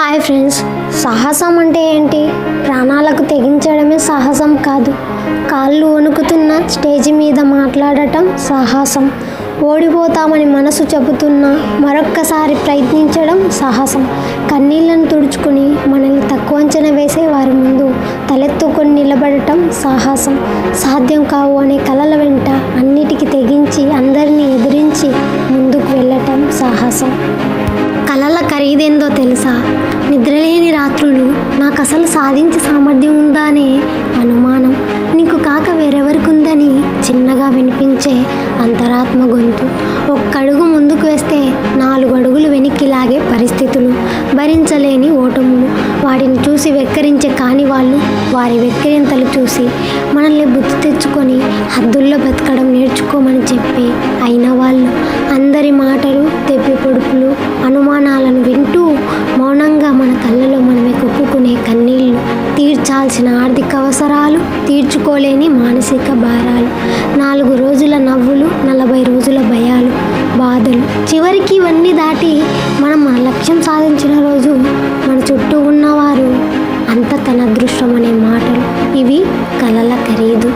Hi friends. సాహసం అంటే ఏంటి? ప్రాణాలకు తెగించడమే సాహసం కాదు. కాళ్ళు వణుకుతున్న స్టేజ్ మీద మాట్లాడటం సాహసం. ఓడిపోతామని మనసు చెబుతున్నా మరొక్కసారి ప్రయత్నించడం సాహసం. కన్నీళ్ళను తుడుచుకుని మనల్ని తక్కువ అంచనా వేసే వారి ముందు తలెత్తుకొని నిలబడటం సాహసం. సాధ్యం కావు అనే కలల వెంట అన్నిటికీ తెగించి అందరినీ ఎదిరించి ముందుకు వెళ్ళటం సాహసం. ఖరీదేందో తెలుసా? నిద్రలేని రాత్రులు నాకు అసలు సాధించే సామర్థ్యం ఉందా అనే అనుమానం. నీకు కాక వేరెవరికి ఉందని చిన్నగా వినిపించే అంతరాత్మ గొంతు. ఒక్కడుగు ముందుకు వేస్తే నాలుగు అడుగులు వెనక్కి లాగే పరిస్థితులు భరించలేని ఓటములు. వాటిని చూసి వెక్కరించే కాని వాళ్ళు వారి వెక్కిరింతలు చూసి మనల్ని బుద్ధి నేర్చుకొని హద్దుల్లో బతకడం నేర్చుకోమని చెప్పి అయిన వాళ్ళు అందరి మాటలు తెప్పి పొడుపులు అనుమానాలను వింటూ మౌనంగా మన కళ్ళలో మనమే కొప్పుకునే కన్నీళ్ళు తీర్చాల్సిన ఆర్థిక అవసరాలు తీర్చుకోలేని మానసిక భారాలు నాలుగు రోజుల నవ్వులు నలభై రోజుల భయాలు బాధలు. చివరికి ఇవన్నీ దాటి మనం మన లక్ష్యం సాధించిన రోజు మన చుట్టూ ఉన్నవారు అంత తన అదృష్టం అనే మాటలు. ఇవి కలల ఖరీదు.